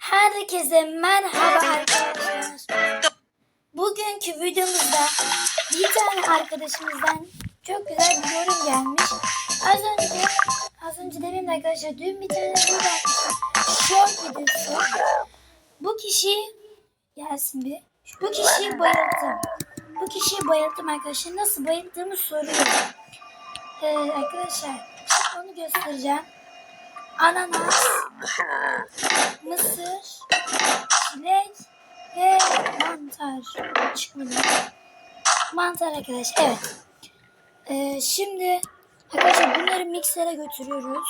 Herkese merhaba arkadaşlar. Bugünkü videomuzda bir tane arkadaşımızdan çok güzel bir yorum gelmiş. Az önce, az önce demeyeyim de arkadaşlar dün bir tane video. Short videosu. Bu kişi gelsin bir. Bu kişiyi bayılttım. Bu kişiyi bayılttım arkadaşlar. Nasıl bayılttığımı soruyorum. Ee, arkadaşlar onu göstereceğim. Ananas, mısır, çilek ve mantar. Çıkmadı. Mantar arkadaşlar. Evet. Ee, şimdi arkadaşlar bunları miksere götürüyoruz.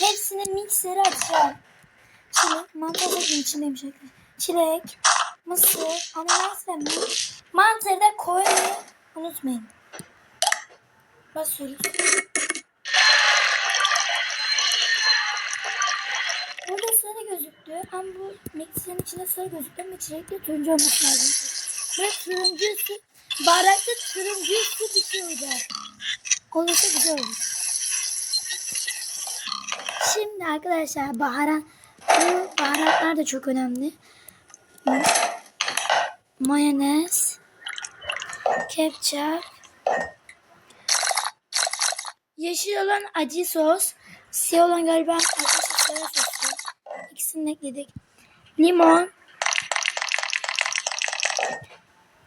Hepsini miksere atacağım. Çilek, mantar içindeymiş arkadaşlar. Çilek, mısır, ananas ve mantarı da koymayı unutmayın. Basıyoruz. Burada sarı ama bu mikserin içinde sarı gözüktü ama turuncu olması lazım. Ve turuncu su, bardakta turuncu su şey olacak. Olursa güzel olur. Şimdi arkadaşlar baharat, bu baharatlar da çok önemli. Mayonez, ketçap, yeşil olan acı sos, siyah olan galiba soya sosu. De ekledik. Limon,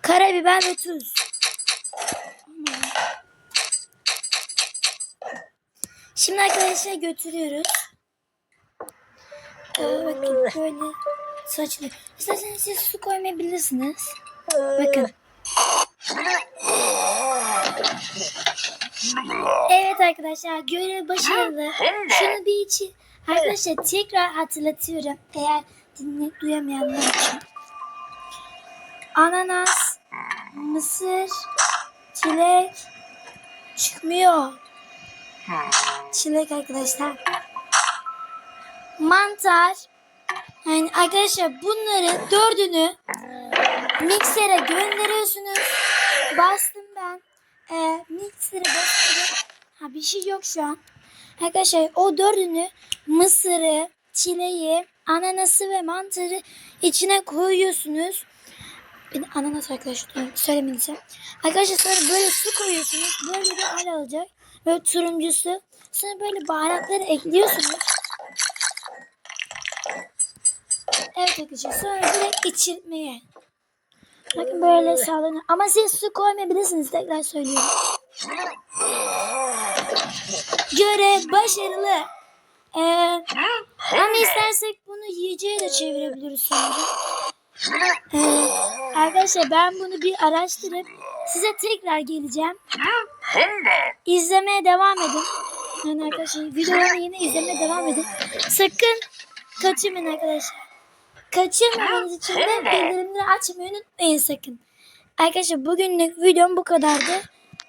karabiber ve tuz. Şimdi arkadaşlar götürüyoruz. Ee, bakın böyle saçlı. İsterseniz siz su koymayabilirsiniz. Bakın. Evet arkadaşlar görev başarılı. Şunu bir için arkadaşlar tekrar hatırlatıyorum. Eğer dinle duyamayanlar için. Ananas, mısır, çilek çıkmıyor. Çilek arkadaşlar. Mantar. Yani arkadaşlar bunları dördünü miksere gönderiyorsunuz. Bastım ben. Ee, miksere bastım. Ha bir şey yok şu an. Arkadaşlar o dördünü mısırı, çileği, ananası ve mantarı içine koyuyorsunuz. Bir de ananas arkadaşlar söylemeyeceğim. Arkadaşlar sonra böyle su koyuyorsunuz. Böyle bir hal alacak. Böyle turuncusu. Sonra böyle baharatları ekliyorsunuz. Evet arkadaşlar sonra direkt içirmeye. Bakın böyle sağlanıyor. Ama siz su koymayabilirsiniz tekrar söylüyorum. Görev başarılı. Ee, ama istersek bunu yiyeceğe de çevirebiliriz sonra. Ee, arkadaşlar ben bunu bir araştırıp size tekrar geleceğim. İzlemeye devam edin. Yani arkadaşlar videoları yine izlemeye devam edin. Sakın kaçırmayın arkadaşlar. Kaçırmamanız için de bildirimleri açmayı unutmayın sakın. Arkadaşlar bugünlük videom bu kadardı.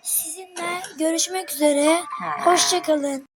Sizinle görüşmek üzere. Hoşçakalın.